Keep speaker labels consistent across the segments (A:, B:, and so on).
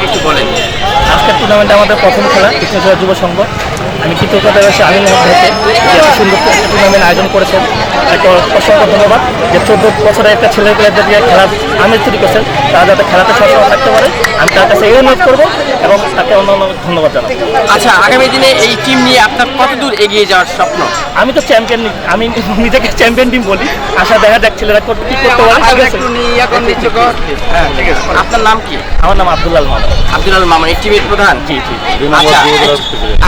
A: সম্পর্কে একটু বলেন।
B: আজকের টুর্নামেন্টে আমাদের প্রথম খেলা কৃষ্ণচূড়া যুব সংঘ। আমি কৃতজ্ঞতা রয়েছে আমিন মোহাম্মদ ভাইকে যে এত সুন্দর একটা টুর্নামেন্ট আয়োজন করেছেন। একটা অসংখ্য ধন্যবাদ। যে চোদ্দ বছরের একটা ছেলে পেলেদের দিয়ে খেলার আমেজ তৈরি করছেন তারা যাতে খেলাতে সবসময় থাকতে পারে আমি তার কাছে এই অনুরোধ করব এবং তাকে অন্য অন্য ধন্যবাদ জানাব।
A: আচ্ছা আগামী দিনে এই টিম নিয়ে আপনার কত দূর এগিয়ে যাওয়ার স্বপ্ন?
B: আমি তো চ্যাম্পিয়ন আমি নিজেকে চ্যাম্পিয়ন টিম বলি। আশা দেখা যাক ছেলেরা কত- কি করতে পারে।
A: হ্যাঁ আপনার নাম কি?
B: আমার নাম আব্দুল্লাল মাহমুদ
A: আব্দুল আল মামুন এই টিমের প্রধান?
B: জি জি
A: আচ্ছা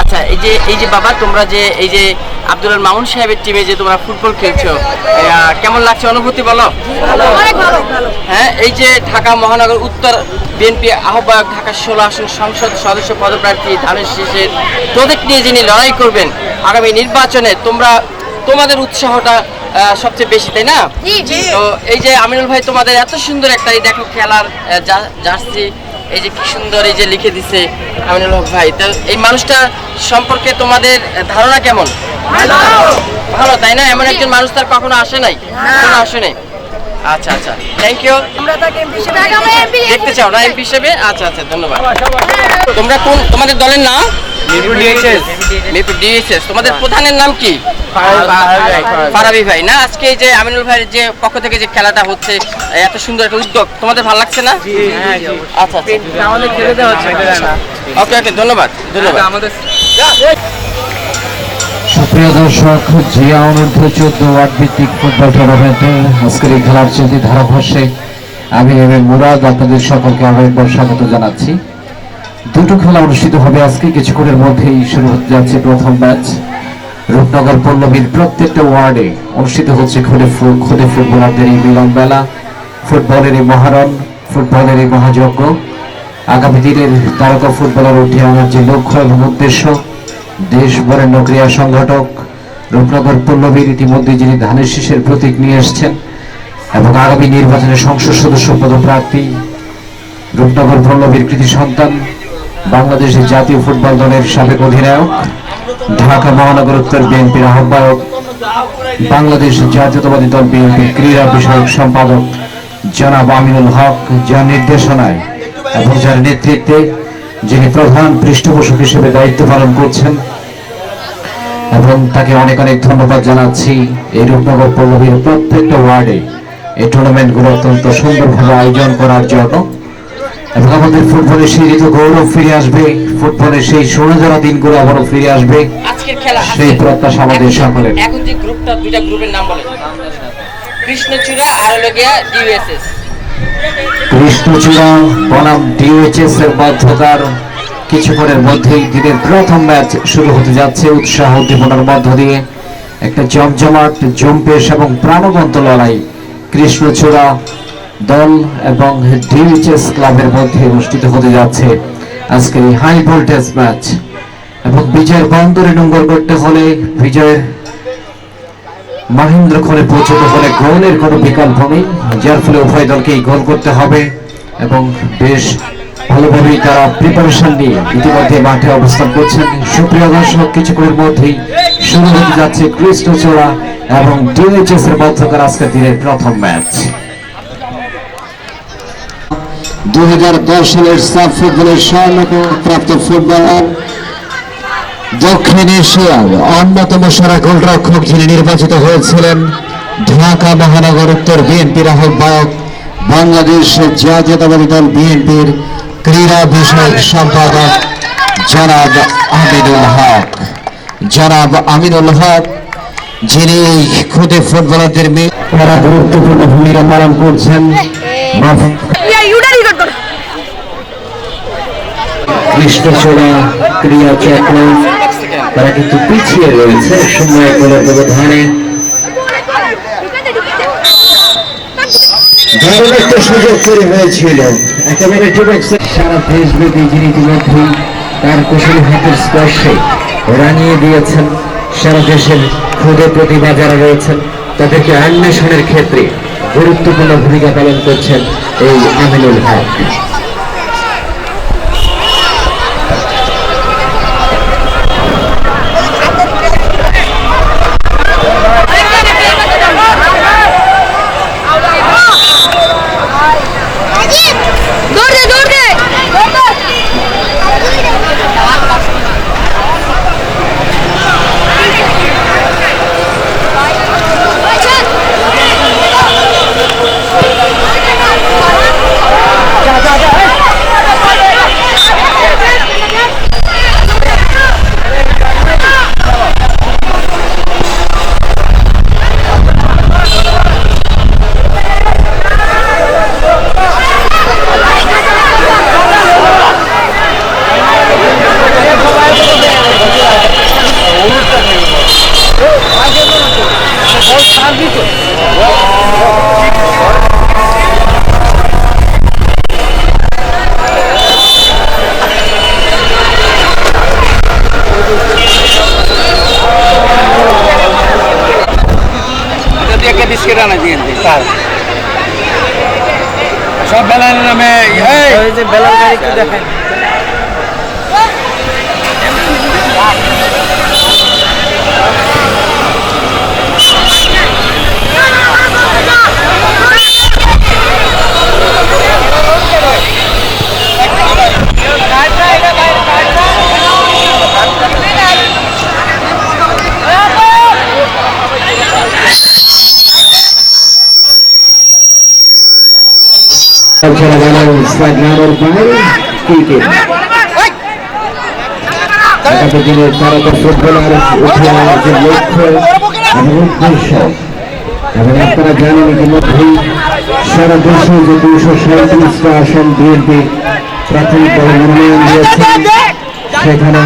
A: আচ্ছা এই যে এই যে বাবা তোমরা যে এই যে আব্দুল মামুন সাহেবের টিমে যে তোমরা ফুটবল খেলছো কেমন লাগছে অনুভূতি বলো? হ্যাঁ এই যে ঢাকা মহানগর উত্তর বিএনপি আহ্বায়ক ঢাকা ষোলো আসন সংসদ সদস্য পদপ্রার্থী ধানের শীষের প্রজেক্ট নিয়ে যিনি লড়াই করবেন আগামী নির্বাচনে তোমরা তোমাদের উৎসাহটা সবচেয়ে বেশি তাই না? তো এই যে আমিনুল ভাই তোমাদের এত সুন্দর একটা এই দেখো খেলার জার্সি এই যে কি সুন্দর এই যে লিখে দিছে আমিনুল হক ভাই। তো এই মানুষটা সম্পর্কে তোমাদের ধারণা কেমন? ভালো। তাই না? এমন একজন মানুষ তার কখনো আসে নাই? কখনো আসে নাই? আচ্ছা আচ্ছা। থ্যাংক ইউ
C: আমরা তাকে এমপি হিসেবে
A: দেখতে চাও না এমপি হিসেবে? আচ্ছা আচ্ছা ধন্যবাদ। তোমরা কোন তোমাদের দলের নাম? মিরপুর তোমাদের প্রধানের নাম কি? ফারাবি ভাই। না? আজকে এই যে আমিনুল ভাইয়ের যে পক্ষ থেকে যে খেলাটা হচ্ছে এত সুন্দর একটা উদ্যোগ তোমাদের ভালো লাগছে না? আচ্ছা আচ্ছা।
B: আমাদের খেলে দেওয়া হচ্ছে।
A: ওকে ওকে ধন্যবাদ ধন্যবাদ।
D: সুপ্রিয় দর্শক জিয়া অনূর্ধ্ব চোদ্দ ওয়ার্ড ভিত্তিক ফুটবল টুর্নামেন্টে আজকের এই খেলার চলতি ধারাভাষ্যে আমি এম মুরাদ আপনাদের সকলকে স্বাগত জানাচ্ছি। দুটো খেলা অনুষ্ঠিত হবে আজকে। কিছুক্ষণের মধ্যেই শুরু হতে যাচ্ছে প্রথম ম্যাচ। রূপনগর পল্লবীর প্রত্যেকটা ওয়ার্ডে অনুষ্ঠিত হচ্ছে খুদে খুদে ফুটবলারদের এই মিলন মেলা ফুটবলের এই মহারণ, ফুটবলের এই মহাযজ্ঞ। আগামী দিনের তারকা ফুটবলার উঠে আনার যে লক্ষ্য এবং উদ্দেশ্য, দেশ বরেণ্য ক্রীড়া সংগঠক রূপনগর পল্লবীর ইতিমধ্যে যিনি ধানের শীষের প্রতীক নিয়ে এসছেন এবং আগামী নির্বাচনে সংসদ সদস্য পদপ্রার্থী রূপনগর পল্লবীর কৃতি সন্তান বাংলাদেশের জাতীয় ফুটবল দলের সাবেক অধিনায়ক, ঢাকা মহানগর উত্তর বিএনপির আহ্বায়ক, বাংলাদেশ জাতীয়তাবাদী দল বিএনপির ক্রীড়া বিষয়ক সম্পাদক জনাব আমিনুল হক যার নির্দেশনায় এবং যার নেতৃত্বে যিনি প্রধান পৃষ্ঠপোষক হিসেবে দায়িত্ব পালন করছেন এবং তাকে অনেক অনেক ধন্যবাদ জানাচ্ছি। এই রূপনগর পল্লবীর প্রত্যেকটা ওয়ার্ডে এই টুর্নামেন্টগুলো অত্যন্ত সুন্দরভাবে আয়োজন করার জন্য। এবং আমাদের ফুটবলের সেই ঋতু গৌরব ফিরে আসবে ফুটবলের সেই সোনাজরা দিনগুলো আবারও ফিরে আসবে
A: আজকের খেলা
D: সেই প্রত্যাশা আমাদের সকলের।
A: এখন যে গ্রুপটা দুইটা গ্রুপের নাম বলে। কৃষ্ণচূড়া আর হলো গিয়া ডিউএসএস
D: কৃষ্ণচূড়া বনাম ডিএইচএস এর মধ্যকার কিছুক্ষণের মধ্যেই দিনের প্রথম ম্যাচ শুরু হতে যাচ্ছে উৎসাহ উদ্দীপনার মধ্য দিয়ে। একটা জমজমাট জম্পেশ এবং প্রাণবন্ত লড়াই। কৃষ্ণচূড়া দল এবং ডিএইচএস ক্লাবের মধ্যে অনুষ্ঠিত হতে যাচ্ছে আজকের এই হাই ভোল্টেজ ম্যাচ এবং বিজয়ের বন্দরে নোঙ্গর করতে হলে বিজয়ের মহেন্দ্র খনে পৌঁছতে হলে গোলের কোনো বিকল্প নেই, যার ফলে উভয় দলকেই গোল করতে হবে এবং বেশ ভালোভাবেই তারা প্রিপারেশন নিয়ে ইতিমধ্যে মাঠে অবস্থান করছেন। সুপ্রিয় দর্শক, কিছুক্ষণের মধ্যেই শুরু হতে যাচ্ছে কৃষ্ণচূড়া এবং ডিএইচএস এর মধ্যকার আজকের দিনের প্রথম ম্যাচ দু হাজার দশ সালের সাব ফুটবলের স্বর্ণপ্রাপ্ত ফুটবলার দক্ষিণ এশিয়ার অন্যতম সেরা গোলরক্ষক যিনি নির্বাচিত হয়েছিলেন ঢাকা মহানগর উত্তর বিএনপির আহ্বায়ক বাংলাদেশ জাতীয়তাবাদী দল বিএনপির ক্রীড়া বিষয়ক সম্পাদক জনাব আমিনুল হক। জনাব আমিনুল হক যিনি এই খুদে ফুটবলারদের মেয়ে তারা গুরুত্বপূর্ণ ভূমিকা পালন করছেন। তারা কিন্তু পিছিয়ে রয়েছে সময় ব্যবধানে। সুযোগ সারা তার স্পর্শে রানিয়ে দিয়েছেন। সারা দেশের প্রতিভা যারা রয়েছেন, তাদেরকে অন্বেষণের ক্ষেত্রে গুরুত্বপূর্ণ ভূমিকা পালন করছেন এই আমিনুল হক
A: সব বেলার নামে
B: ওই যে বেলাল গাড়ি একটু দেখেন
D: খেলা জানান স্ট্রাইক নাম্বার ফাইভ ক্রিকেট। দিনের তারকা ফুটবলার উঠে আনার যে লক্ষ্য এবং উদ্দেশ্য, এবং আপনারা জানেন ইতিমধ্যেই সারা দেশে যে দুইশো সাঁত্রিশটা আসন বিএনপি প্রাথমিকভাবে মনোনয়ন দিয়েছেন সেখানে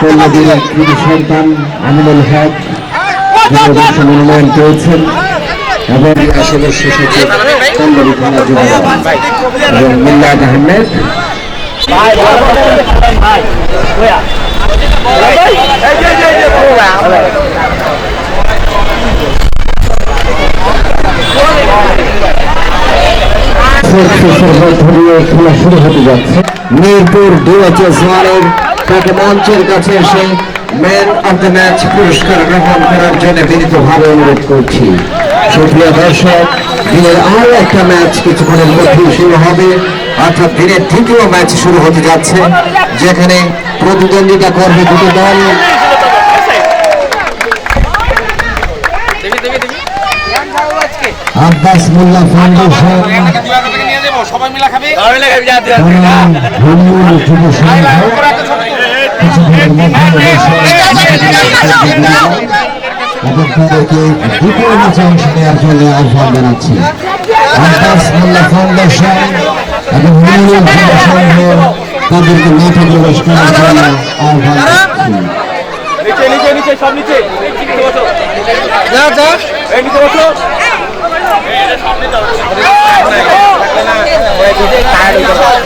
D: কল্যাণের কৃতি সন্তান আমিনুল হক মনোনয়ন পেয়েছেন। এবং সদস্য সচিব কল্যাণী থানা যুবদল এবং মিল্লাদ আহমেদ। খেলা শুরু হতে যাচ্ছে। মিরপুর ডিওএচএস ওয়ানের তাকে মঞ্চের কাছে এসে ম্যান অফ দ্য ম্যাচ পুরস্কার গ্রহণ করার জন্য বিনীতভাবে অনুরোধ করছি। সুপ্রিয় দর্শক দিনের আরও একটা ম্যাচ কিছুক্ষণের মধ্যেই শুরু হবে। অর্থাৎ দিনের তৃতীয় ম্যাচ শুরু হতে যাচ্ছে যেখানে প্রতিদ্বন্দ্বিতা করবে দুটো দল।
A: দেখি দেখি দেখি।
D: আব্বাস মোল্লা ফাউন্ডেশন।
A: সবাই মিলা খাবি।
D: আপনাদেরকে দুপুরে মাঝে অংশ নেওয়ার জন্য আহ্বান জানাচ্ছি আব্বাস মোল্লা ফাউন্ডেশন এবং মহিলা ফাউন্ডেশন তাদেরকে মাঠে প্রবেশ করার জন্য আহ্বান জানাচ্ছি
B: নিচে নিচে নিচে সব নিচে বসো যা যা এই নিচে বসো সামনে দাও